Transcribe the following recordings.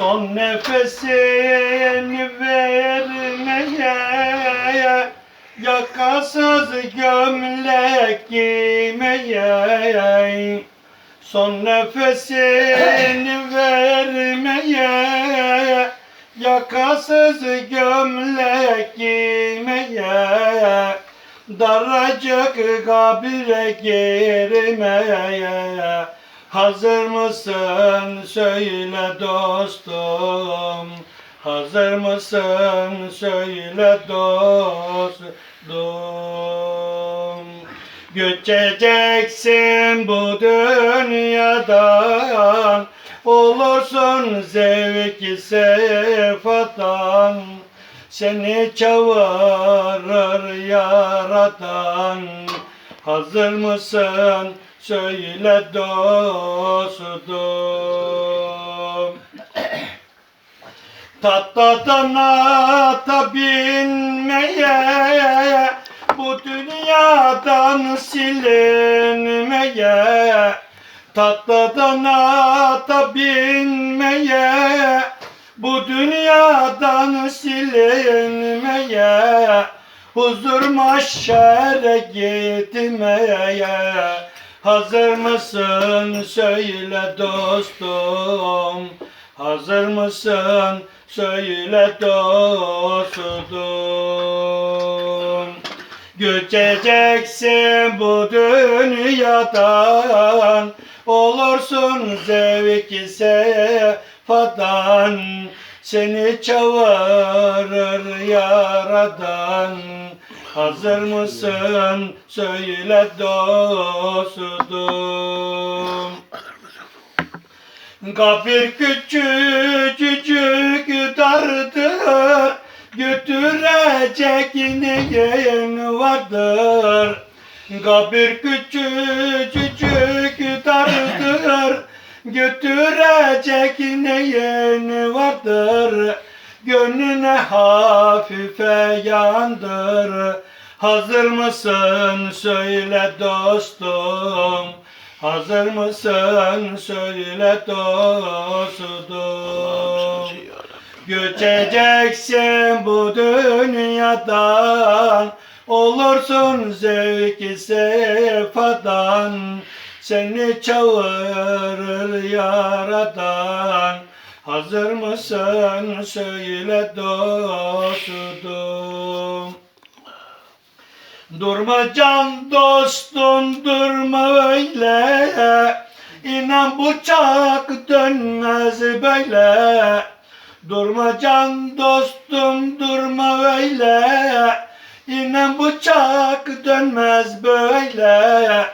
Son nefesini vermeye Yakasız gömlek giymeye. Son nefesini vermeye Yakasız gömlek giymeye. Daracık kabire girmeye Hazır mısın? Söyle dostum. Hazır mısın? Söyle dostum. Göçeceksin bu dünyadan. Olursun zevki sefadan Seni çağırır yaratan. Hazır mısın söyle dostum Tatlıdan ata binmeye Bu dünyadan silinmeye. Tatlıdan ata binmeye Bu dünyadan silinmeye. Huzur mahşere gitmeye Hazır mısın? Söyle dostum. Hazır mısın? Söyle dostum. Göçeceksin bu dünyadan. Olursun zevki sefadan Seni çağırır yaradan Hazır mısın? Söyle dostum. Kabir küçücük dardır Götürecek neyin vardır. Kabir küçücük dardır Götürecek neyin vardır Gönlüne hafife yandır. Hazır mısın? Söyle dostum. Hazır mısın? Söyle dostum. Göçeceksin bu dünyadan. Olursun zevki sefadan. Seni çağırır yaradan Hazır mısın söyle dostum. Durma can dostum durma öyle. İnan bıçak dönmez böyle. Durma can dostum durma öyle. İnan bıçak dönmez böyle.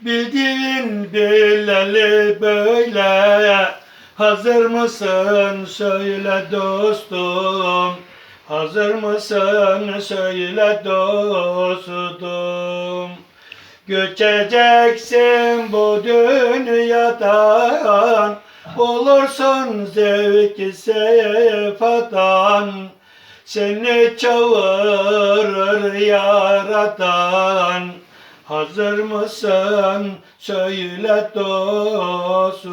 Bildiğin bileli böyle Hazır mısın? Söyle dostum. Hazır mısın? Söyle dostum. Göçeceksin bu dünyadan. Olursun zevki sefadan Seni çağırır yaradan Hazır mısın? Söyle dostum